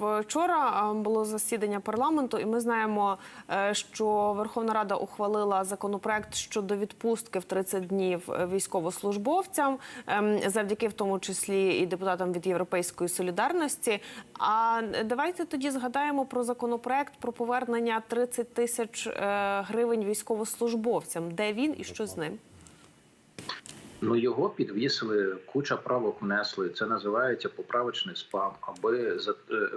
Вчора було засідання парламенту, і ми знаємо, е, що Верховна Рада ухвалила законопроект щодо відпустки в 30 днів е, військовослужбовцям, ем, завдяки в тому числі і депутатам від Європейської солідарності. А давайте тоді згадаємо про законопроект про повернення 30 тисяч е, гривень військовослужбовцям. Де він і що з ним? Ну його підвісили, куча правок внесли. Це називається поправочний спам, аби е,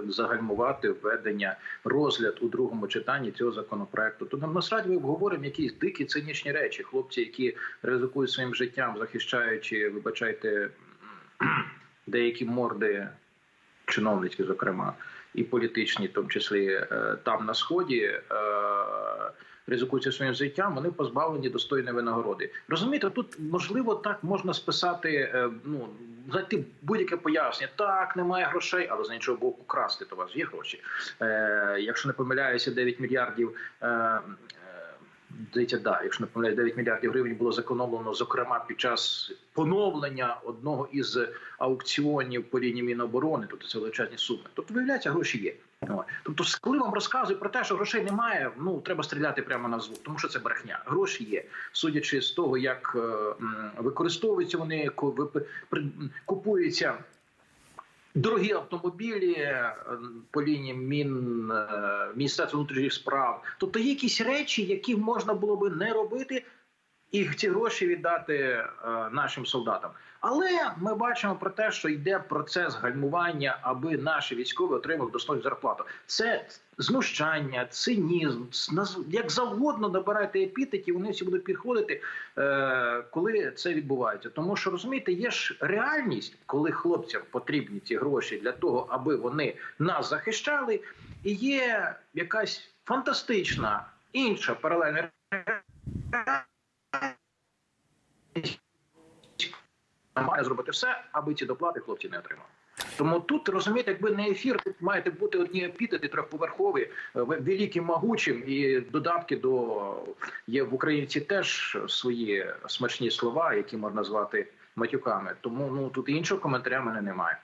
загальмувати введення розгляд у другому читанні цього законопроекту. То насправді ми обговоримо якісь дикі цинічні речі. Хлопці, які ризикують своїм життям, захищаючи, вибачайте, деякі морди чиновницькі, зокрема, і політичні, в тому числі е, там на сході. Ризикуючи своїм життям, вони позбавлені достойної винагороди. Розумієте, тут можливо так можна списати, е, ну знайти будь-яке пояснення. Так, немає грошей, але з іншого боку, красти то у вас є гроші. Е, якщо не помиляюся, 9 мільярдів. Е, Здається, да, якщо не помиляюсь, 9 мільярдів гривень було зекономлено, зокрема під час поновлення одного із аукціонів по лінії Міноборони, тобто це величезні суми. Тобто, виявляється, гроші є. Тобто, коли вам розказують про те, що грошей немає, ну треба стріляти прямо на звук, тому що це брехня. Гроші є, судячи з того, як е, використовуються вони, купуються. Дорогі автомобілі е, по лінії Мін е, Міністерства внутрішніх справ. Тобто є якісь речі, які можна було би не робити, і ці гроші віддати е, нашим солдатам. Але ми бачимо про те, що йде процес гальмування, аби наші військові отримали достойну зарплату. Це знущання, цинізм, як завгодно набирайте епітетів, вони всі будуть підходити, е, коли це відбувається. Тому що розумієте, є ж реальність, коли хлопцям потрібні ці гроші для того, аби вони нас захищали, і є якась фантастична інша паралельна має зробити все, аби ці доплати хлопці не отримали. Тому тут розумієте, якби не ефір, тут маєте бути одні епітети трьохповерхові, е, великим могучим, і додатки до є в українці теж свої смачні слова, які можна звати матюками. Тому ну тут іншого коментаря в мене немає.